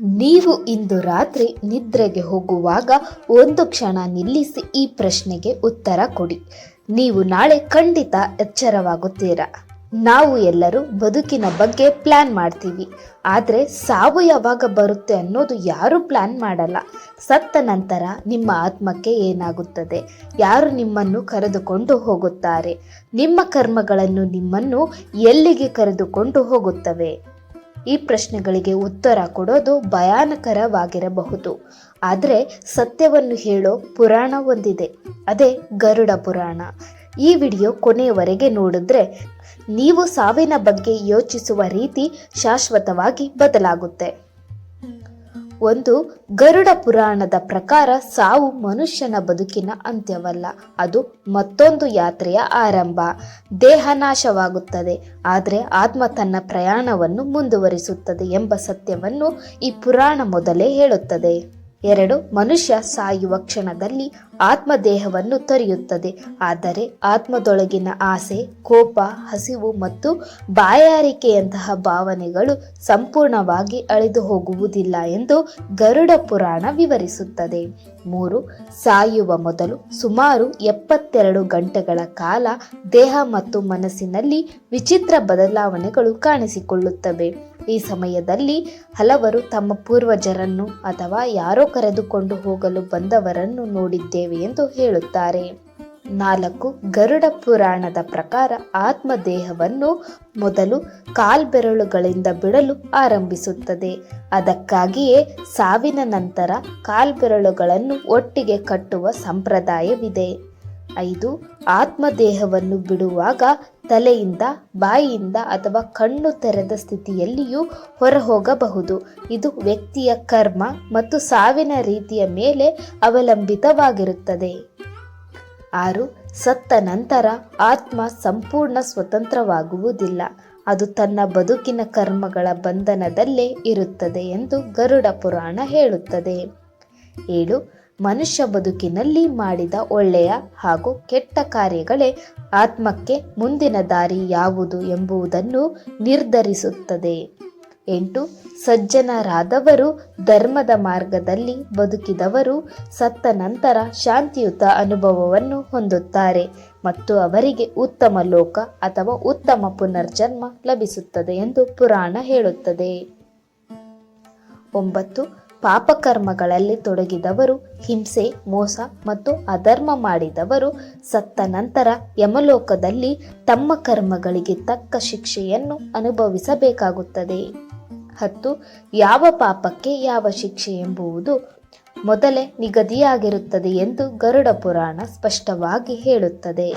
ನೀವು ಇಂದು ರಾತ್ರಿ ನಿದ್ರೆಗೆ ಹೋಗುವಾಗ ಒಂದು ಕ್ಷಣ ನಿಲ್ಲಿಸಿ ಈ ಪ್ರಶ್ನೆಗೆ ಉತ್ತರ ಕೊಡಿ. ನೀವು ನಾಳೆ ಖಂಡಿತ ಎಚ್ಚರವಾಗುತ್ತೀರಾ? ನಾವು ಎಲ್ಲರೂ ಬದುಕಿನ ಬಗ್ಗೆ ಪ್ಲಾನ್ ಮಾಡ್ತೀವಿ. ಆದರೆ ಸಾವು ಯಾವಾಗ ಬರುತ್ತೆ ಅನ್ನೋದು ಯಾರು ಪ್ಲಾನ್ ಮಾಡಲ್ಲ. ಸತ್ತ ನಂತರ ನಿಮ್ಮ ಆತ್ಮಕ್ಕೆ ಏನಾಗುತ್ತದೆ? ಯಾರು ನಿಮ್ಮನ್ನು ಕರೆದುಕೊಂಡು ಹೋಗುತ್ತಾರೆ? ನಿಮ್ಮ ಕರ್ಮಗಳನ್ನು ನಿಮ್ಮನ್ನು ಎಲ್ಲಿಗೆ ಕರೆದುಕೊಂಡು ಹೋಗುತ್ತವೆ? ಈ ಪ್ರಶ್ನೆಗಳಿಗೆ ಉತ್ತರ ಕೊಡೋದು ಭಯಾನಕರವಾಗಿರಬಹುದು. ಆದರೆ ಸತ್ಯವನ್ನು ಹೇಳೋ ಪುರಾಣ ಒಂದಿದೆ. ಅದೇ ಗರುಡ ಪುರಾಣ. ಈ ವಿಡಿಯೋ ಕೊನೆಯವರೆಗೆ ನೋಡಿದ್ರೆ ನೀವು ಸಾವಿನ ಬಗ್ಗೆ ಯೋಚಿಸುವ ರೀತಿ ಶಾಶ್ವತವಾಗಿ ಬದಲಾಗುತ್ತೆ. ಒಂದು ಗರುಡ ಪುರಾಣದ ಪ್ರಕಾರ ಸಾವು ಮನುಷ್ಯನ ಬದುಕಿನ ಅಂತ್ಯವಲ್ಲ, ಅದು ಮತ್ತೊಂದು ಯಾತ್ರೆಯ ಆರಂಭ. ದೇಹ ನಾಶವಾಗುತ್ತದೆ, ಆದರೆ ಆತ್ಮ ತನ್ನ ಪ್ರಯಾಣವನ್ನು ಮುಂದುವರಿಸುತ್ತದೆ ಎಂಬ ಸತ್ಯವನ್ನು ಈ ಪುರಾಣ ಮೊದಲೇ ಹೇಳುತ್ತದೆ. ಎರಡು, ಮನುಷ್ಯ ಸಾಯುವ ಕ್ಷಣದಲ್ಲಿ ಆತ್ಮ ದೇಹವನ್ನು ತೊರೆಯುತ್ತದೆ. ಆದರೆ ಆತ್ಮದೊಳಗಿನ ಆಸೆ, ಕೋಪ, ಹಸಿವು ಮತ್ತು ಬಾಯಾರಿಕೆಯಂತಹ ಭಾವನೆಗಳು ಸಂಪೂರ್ಣವಾಗಿ ಅಳೆದು ಹೋಗುವುದಿಲ್ಲ ಎಂದು ಗರುಡ ಪುರಾಣ ವಿವರಿಸುತ್ತದೆ. ಮೂರು, ಸಾಯುವ ಮೊದಲು ಸುಮಾರು ಎಪ್ಪತ್ತೆರಡು ಗಂಟೆಗಳ ಕಾಲ ದೇಹ ಮತ್ತು ಮನಸ್ಸಿನಲ್ಲಿ ವಿಚಿತ್ರ ಬದಲಾವಣೆಗಳು ಕಾಣಿಸಿಕೊಳ್ಳುತ್ತವೆ. ಈ ಸಮಯದಲ್ಲಿ ಹಲವರು ತಮ್ಮ ಪೂರ್ವಜರನ್ನು ಅಥವಾ ಯಾರೋ ಕರೆದುಕೊಂಡು ಹೋಗಲು ಬಂದವರನ್ನು ನೋಡಿದ್ದೇವೆ. ಎಂದು ಹೇಳುತ್ತಾರೆ. ನಾಲ್ಕು, ಗರುಡ ಪುರಾಣದ ಪ್ರಕಾರ ಆತ್ಮ ದೇಹವನ್ನು ಮೊದಲು ಕಾಲ್ಬೆರಳುಗಳಿಂದ ಬಿಡಲು ಆರಂಭಿಸುತ್ತದೆ. ಅದಕ್ಕಾಗಿಯೇ ಸಾವಿನ ನಂತರ ಕಾಲ್ಬೆರಳುಗಳನ್ನು ಒಟ್ಟಿಗೆ ಕಟ್ಟುವ ಸಂಪ್ರದಾಯವಿದೆ. ಐದು, ಆತ್ಮದೇಹವನ್ನು ಬಿಡುವಾಗ ತಲೆಯಿಂದ, ಬಾಯಿಯಿಂದ ಅಥವಾ ಕಣ್ಣು ತೆರೆದ ಸ್ಥಿತಿಯಲ್ಲಿಯೂ ಹೊರಹೋಗಬಹುದು. ಇದು ವ್ಯಕ್ತಿಯ ಕರ್ಮ ಮತ್ತು ಸಾವಿನ ರೀತಿಯ ಮೇಲೆ ಅವಲಂಬಿತವಾಗಿರುತ್ತದೆ. ಆರು, ಸತ್ತ ನಂತರ ಆತ್ಮ ಸಂಪೂರ್ಣ ಸ್ವತಂತ್ರವಾಗುವುದಿಲ್ಲ. ಅದು ತನ್ನ ಬದುಕಿನ ಕರ್ಮಗಳ ಬಂಧನದಲ್ಲೇ ಇರುತ್ತದೆ ಎಂದು ಗರುಡ ಪುರಾಣ ಹೇಳುತ್ತದೆ. ಏಳು ಮನುಷ್ಯ ಬದುಕಿನಲ್ಲಿ ಮಾಡಿದ ಒಳ್ಳೆಯ ಹಾಗೂ ಕೆಟ್ಟ ಕಾರ್ಯಗಳೇ ಆತ್ಮಕ್ಕೆ ಮುಂದಿನ ದಾರಿ ಯಾವುದು ಎಂಬುದನ್ನು ನಿರ್ಧರಿಸುತ್ತದೆ. ಎಂಟು, ಸಜ್ಜನರಾದವರು ಧರ್ಮದ ಮಾರ್ಗದಲ್ಲಿ ಬದುಕಿದವರು ಸತ್ತ ನಂತರ ಶಾಂತಿಯುತ ಅನುಭವವನ್ನು ಹೊಂದುತ್ತಾರೆ ಮತ್ತು ಅವರಿಗೆ ಉತ್ತಮ ಲೋಕ ಅಥವಾ ಉತ್ತಮ ಪುನರ್ಜನ್ಮ ಲಭಿಸುತ್ತದೆ ಎಂದು ಪುರಾಣ ಹೇಳುತ್ತದೆ. ಒಂಬತ್ತು ಪಾಪಕರ್ಮಗಳಲ್ಲಿ ತೊಡಗಿದವರು, ಹಿಂಸೆ, ಮೋಸ ಮತ್ತು ಅಧರ್ಮ ಮಾಡಿದವರು ಸತ್ತ ನಂತರ ಯಮಲೋಕದಲ್ಲಿ ತಮ್ಮ ಕರ್ಮಗಳಿಗೆ ತಕ್ಕ ಶಿಕ್ಷೆಯನ್ನು ಅನುಭವಿಸಬೇಕಾಗುತ್ತದೆ. ಹತ್ತು, ಯಾವ ಪಾಪಕ್ಕೆ ಯಾವ ಶಿಕ್ಷೆ ಎಂಬುವುದು ಮೊದಲೇ ನಿಗದಿಯಾಗಿರುತ್ತದೆ ಎಂದು ಗರುಡ ಪುರಾಣ ಸ್ಪಷ್ಟವಾಗಿ ಹೇಳುತ್ತದೆ.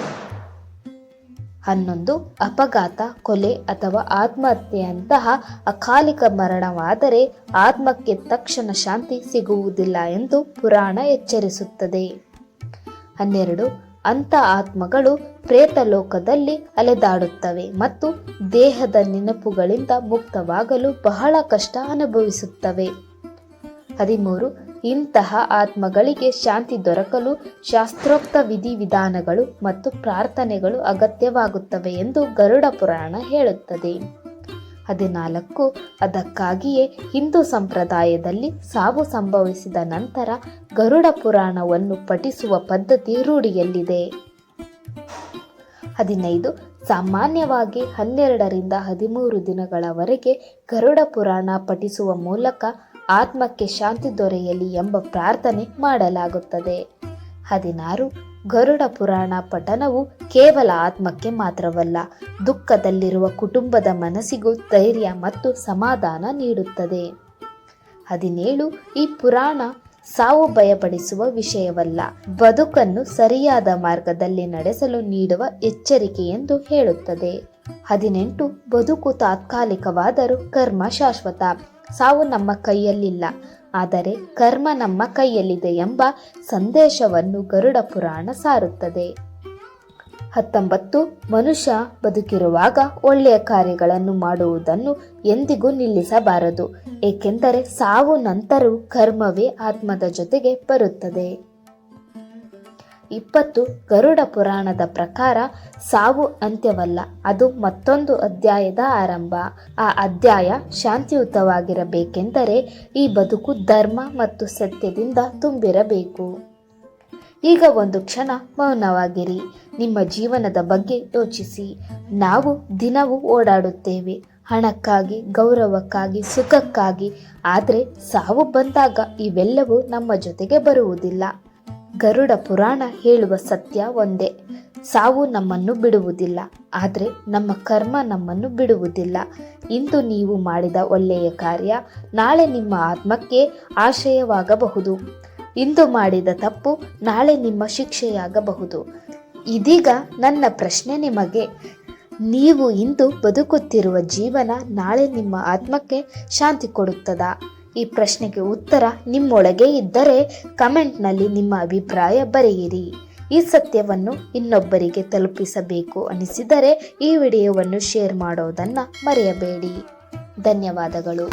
ಹನ್ನೊಂದು, ಅಪಘಾತ, ಕೊಲೆ ಅಥವಾ ಆತ್ಮಹತ್ಯೆಯಂತಹ ಅಕಾಲಿಕ ಮರಣವಾದರೆ ಆತ್ಮಕ್ಕೆ ತಕ್ಷಣ ಶಾಂತಿ ಸಿಗುವುದಿಲ್ಲ ಎಂದು ಪುರಾಣ ಎಚ್ಚರಿಸುತ್ತದೆ. ಹನ್ನೆರಡು, ಅಂಥ ಆತ್ಮಗಳು ಪ್ರೇತಲೋಕದಲ್ಲಿ ಅಲೆದಾಡುತ್ತವೆ ಮತ್ತು ದೇಹದ ನೆನಪುಗಳಿಂದ ಮುಕ್ತವಾಗಲು ಬಹಳ ಕಷ್ಟ ಅನುಭವಿಸುತ್ತವೆ. ಹದಿಮೂರು ಇಂತಹ ಆತ್ಮಗಳಿಗೆ ಶಾಂತಿ ದೊರಕಲು ಶಾಸ್ತ್ರೋಕ್ತ ವಿಧಿವಿಧಾನಗಳು ಮತ್ತು ಪ್ರಾರ್ಥನೆಗಳು ಅಗತ್ಯವಾಗುತ್ತವೆ ಎಂದು ಗರುಡ ಪುರಾಣ ಹೇಳುತ್ತದೆ. ಹದಿನಾಲ್ಕು, ಅದಕ್ಕಾಗಿಯೇ ಹಿಂದೂ ಸಂಪ್ರದಾಯದಲ್ಲಿ ಸಾವು ಸಂಭವಿಸಿದ ನಂತರ ಗರುಡ ಪುರಾಣವನ್ನು ಪಠಿಸುವ ಪದ್ಧತಿ ರೂಢಿಯಲ್ಲಿದೆ. ಹದಿನೈದು, ಸಾಮಾನ್ಯವಾಗಿ ಹನ್ನೆರಡರಿಂದ ಹದಿಮೂರು ದಿನಗಳವರೆಗೆ ಗರುಡ ಪುರಾಣ ಪಠಿಸುವ ಮೂಲಕ ಆತ್ಮಕ್ಕೆ ಶಾಂತಿ ದೊರೆಯಲಿ ಎಂಬ ಪ್ರಾರ್ಥನೆ ಮಾಡಲಾಗುತ್ತದೆ. ಹದಿನಾರು, ಗರುಡ ಪುರಾಣ ಪಠನವು ಕೇವಲ ಆತ್ಮಕ್ಕೆ ಮಾತ್ರವಲ್ಲ, ದುಃಖದಲ್ಲಿರುವ ಕುಟುಂಬದ ಮನಸ್ಸಿಗೂ ಧೈರ್ಯ ಮತ್ತು ಸಮಾಧಾನ ನೀಡುತ್ತದೆ. ಹದಿನೇಳು, ಈ ಪುರಾಣ ಸಾವು ಭಯಪಡಿಸುವ ವಿಷಯವಲ್ಲ, ಬದುಕನ್ನು ಸರಿಯಾದ ಮಾರ್ಗದಲ್ಲಿ ನಡೆಸಲು ನೀಡುವ ಎಚ್ಚರಿಕೆ ಎಂದು ಹೇಳುತ್ತದೆ. ಹದಿನೆಂಟು, ಬದುಕು ತಾತ್ಕಾಲಿಕವಾದರೂ ಕರ್ಮ ಶಾಶ್ವತ ಸಾವು ನಮ್ಮ ಕೈಯಲ್ಲಿಲ್ಲ, ಆದರೆ ಕರ್ಮ ನಮ್ಮ ಕೈಯಲ್ಲಿದೆ ಎಂಬ ಸಂದೇಶವನ್ನು ಗರುಡ ಪುರಾಣ ಸಾರುತ್ತದೆ. ಹತ್ತೊಂಬತ್ತು, ಮನುಷ್ಯ ಬದುಕಿರುವಾಗ ಒಳ್ಳೆಯ ಕಾರ್ಯಗಳನ್ನು ಮಾಡುವುದನ್ನು ಎಂದಿಗೂ ನಿಲ್ಲಿಸಬಾರದು, ಏಕೆಂದರೆ ಸಾವು ನಂತರವೂ ಕರ್ಮವೇ ಆತ್ಮದ ಜೊತೆಗೆ ಬರುತ್ತದೆ. ಇಪ್ಪತ್ತು ಗರುಡ ಪುರಾಣದ ಪ್ರಕಾರ ಸಾವು ಅಂತ್ಯವಲ್ಲ, ಅದು ಮತ್ತೊಂದು ಅಧ್ಯಾಯದ ಆರಂಭ. ಆ ಅಧ್ಯಾಯ ಶಾಂತಿಯುತವಾಗಿರಬೇಕೆಂದರೆ ಈ ಬದುಕು ಧರ್ಮ ಮತ್ತು ಸತ್ಯದಿಂದ ತುಂಬಿರಬೇಕು. ಈಗ ಒಂದು ಕ್ಷಣ ಮೌನವಾಗಿರಿ. ನಿಮ್ಮ ಜೀವನದ ಬಗ್ಗೆ ಯೋಚಿಸಿ. ನಾವು ದಿನವೂ ಓಡಾಡುತ್ತೇವೆ. ಹಣಕ್ಕಾಗಿ, ಗೌರವಕ್ಕಾಗಿ, ಸುಖಕ್ಕಾಗಿ. ಆದರೆ ಸಾವು ಬಂದಾಗ ಇವೆಲ್ಲವೂ ನಮ್ಮ ಜೊತೆಗೆ ಬರುವುದಿಲ್ಲ. ಗರುಡ ಪುರಾಣ ಹೇಳುವ ಸತ್ಯ ಒಂದೇ. ಸಾವು ನಮ್ಮನ್ನು ಬಿಡುವುದಿಲ್ಲ, ಆದರೆ ನಮ್ಮ ಕರ್ಮ ನಮ್ಮನ್ನು ಬಿಡುವುದಿಲ್ಲ. ಇಂದು ನೀವು ಮಾಡಿದ ಒಳ್ಳೆಯ ಕಾರ್ಯ, ನಾಳೆ ನಿಮ್ಮ ಆತ್ಮಕ್ಕೆ ಆಶಯವಾಗಬಹುದು ಇಂದು ಮಾಡಿದ ತಪ್ಪು, ನಾಳೆ ನಿಮ್ಮ ಶಿಕ್ಷೆಯಾಗಬಹುದು. ಇದೀಗ ನನ್ನ ಪ್ರಶ್ನೆ ನಿಮಗೆ. ನೀವು ಇಂದು ಬದುಕುತ್ತಿರುವ ಜೀವನ ನಾಳೆ ನಿಮ್ಮ ಆತ್ಮಕ್ಕೆ ಶಾಂತಿ ಕೊಡುತ್ತದಾ? ಈ ಪ್ರಶ್ನೆಗೆ ಉತ್ತರ ನಿಮ್ಮೊಳಗೆ ಇದ್ದರೆ ಕಮೆಂಟ್ನಲ್ಲಿ ನಿಮ್ಮ ಅಭಿಪ್ರಾಯ ಬರೆಯಿರಿ. ಈ ಸತ್ಯವನ್ನು ಇನ್ನೊಬ್ಬರಿಗೆ ತಲುಪಿಸಬೇಕು ಅನಿಸಿದರೆ ಈ ವಿಡಿಯೋವನ್ನು ಶೇರ್ ಮಾಡೋದನ್ನು ಮರೆಯಬೇಡಿ. ಧನ್ಯವಾದಗಳು.